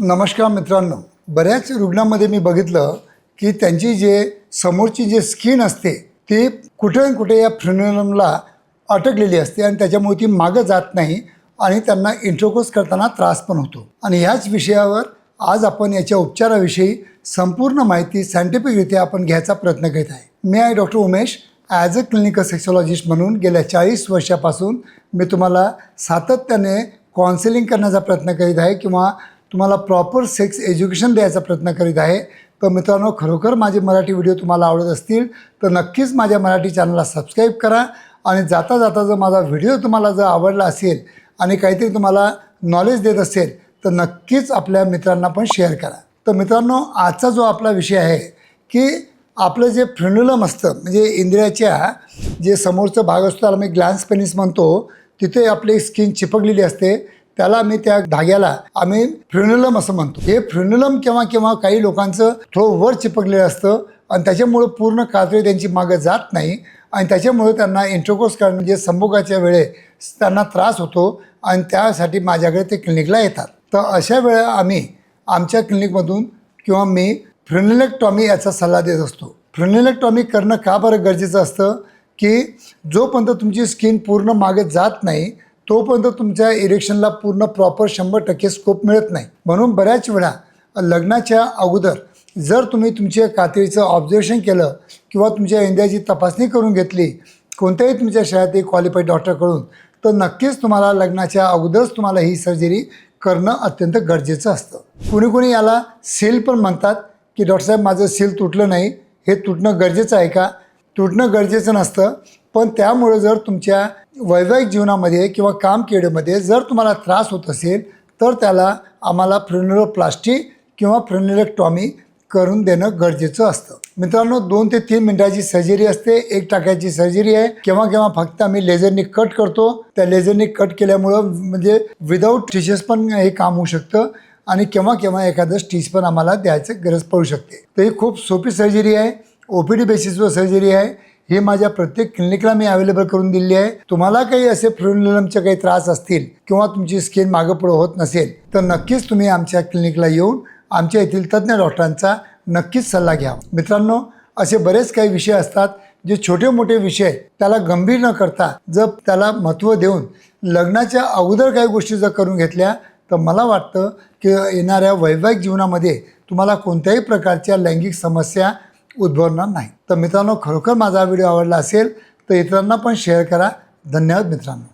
नमस्कार मित्रांनो. बऱ्याच रुग्णांमध्ये मी बघितलं की त्यांची जे समोरची जे स्किन असते ती कुठे ना कुठे या फ्रिनोलमला अटकलेली असते आणि त्याच्यामुळे ती मागं जात नाही आणि त्यांना इंट्रोकोस करताना त्रास पण होतो. आणि ह्याच विषयावर आज आपण याच्या उपचाराविषयी संपूर्ण माहिती सायंटिफिकरित्या आपण घ्यायचा प्रयत्न करीत आहे. मी आहे doctor Umesh. As a clinical sexologist म्हणून गेल्या चाळीस वर्षापासून मी तुम्हाला सातत्याने काउन्सिलिंग करण्याचा प्रयत्न करीत आहे किंवा तुम्हाला प्रॉपर सेक्स एज्युकेशन द्यायचा प्रयत्न करीत आहे. तर मित्रांनो खरोखर माझे मराठी व्हिडिओ तुम्हाला आवडत असतील तर नक्कीच माझ्या मराठी चॅनलला सबस्क्राईब करा. आणि जाता जाता जर माझा व्हिडिओ तुम्हाला जर आवडला असेल आणि काहीतरी तुम्हाला नॉलेज देत असेल तर नक्कीच आपल्या मित्रांना पण शेअर करा. तर मित्रांनो आजचा जो आपला विषय आहे की आपलं जे फ्रेन्युलम असतं म्हणजे इंद्रियाच्या जे समोरचा भाग असतो त्याला मी ग्लॅन्स पेनिस म्हणतो तिथे आपली स्किन चिपकलेली असते. त्याला आम्ही त्या धाग्याला आम्ही फ्रेन्युलम असं म्हणतो. हे फ्रेन्युलम केव्हा केव्हा काही लोकांचं थोडं वर चिपकलेलं असतं आणि त्याच्यामुळं पूर्ण कातळी त्यांची मागं जात नाही आणि त्याच्यामुळे त्यांना इंट्रोकोस करणं म्हणजे संभोगाच्या वेळेस त्यांना त्रास होतो आणि त्यासाठी माझ्याकडे ते क्लिनिकला येतात. तर अशा वेळा आम्ही आमच्या क्लिनिकमधून किंवा मी फ्रेन्युलेक्टॉमी याचा सल्ला देत असतो. फ्रेन्युलेक्टॉमी करणं का बरं गरजेचं असतं? की जोपर्यंत तुमची स्किन पूर्ण मागे जात नाही तोपर्यंत तुमच्या इरेक्शनला पूर्ण प्रॉपर शंभर टक्के स्कोप मिळत नाही. म्हणून बऱ्याच वेळा लग्नाच्या अगोदर जर तुम्ही तुमच्या कातडीचं ऑब्झर्वेशन केलं किंवा तुमच्या इंडियाची तपासणी करून घेतली कोणत्याही तुमच्या शहरातील क्वालिफाईड डॉक्टरकडून तर नक्कीच तुम्हाला लग्नाच्या अगोदरच तुम्हाला ही सर्जरी करणं अत्यंत गरजेचं असतं. कुणी कुणी याला सील पण म्हणतात की डॉक्टर साहेब माझं सील तुटलं नाही. हे तुटणं गरजेचं आहे का? तुटणं गरजेचं नसतं. पण त्यामुळे जर तुमच्या वैवाहिक जीवनामध्ये किंवा कामकेडमध्ये जर तुम्हाला त्रास होत असेल तर त्याला आम्हाला फ्रेन्युलोप्लास्टी किंवा फ्रेन्युलेक्टॉमी करून देणं गरजेचं असतं. मित्रांनो दोन ते तीन मिनिटाची सर्जरी असते एक टाक्याची सर्जरी आहे. केव्हा केव्हा फक्त आम्ही लेझरनी कट करतो. त्या लेझरनी कट केल्यामुळं म्हणजे विदाऊट टिशेस पण हे काम होऊ शकतं आणि केव्हा केव्हा एखादं स्टिच पण आम्हाला द्यायचं गरज पडू शकते. तर ही खूप सोपी सर्जरी आहे. ओ पी डी बेसिसवर सर्जरी आहे. हे माझ्या प्रत्येक क्लिनिकला मी अवेलेबल करून दिली आहे. तुम्हाला काही असे फ्रुनिलमचे काही त्रास असतील किंवा तुमची स्किन मागं पुढं होत नसेल तर नक्कीच तुम्ही आमच्या क्लिनिकला येऊन आमच्या येथील तज्ज्ञ डॉक्टरांचा नक्कीच सल्ला घ्या. मित्रांनो असे बरेच काही विषय असतात जे छोटे मोठे विषय त्याला गंभीर न करता जर त्याला महत्त्व देऊन लग्नाच्या अगोदर काही गोष्टी जर करून घेतल्या तर मला वाटतं की येणाऱ्या वैवाहिक जीवनामध्ये तुम्हाला कोणत्याही प्रकारच्या लैंगिक समस्या उद्भवणार नाही. तर मित्रांनो खरोखर माझा व्हिडिओ आवडला असेल तर इतरांना पण शेअर करा. धन्यवाद मित्रांनो.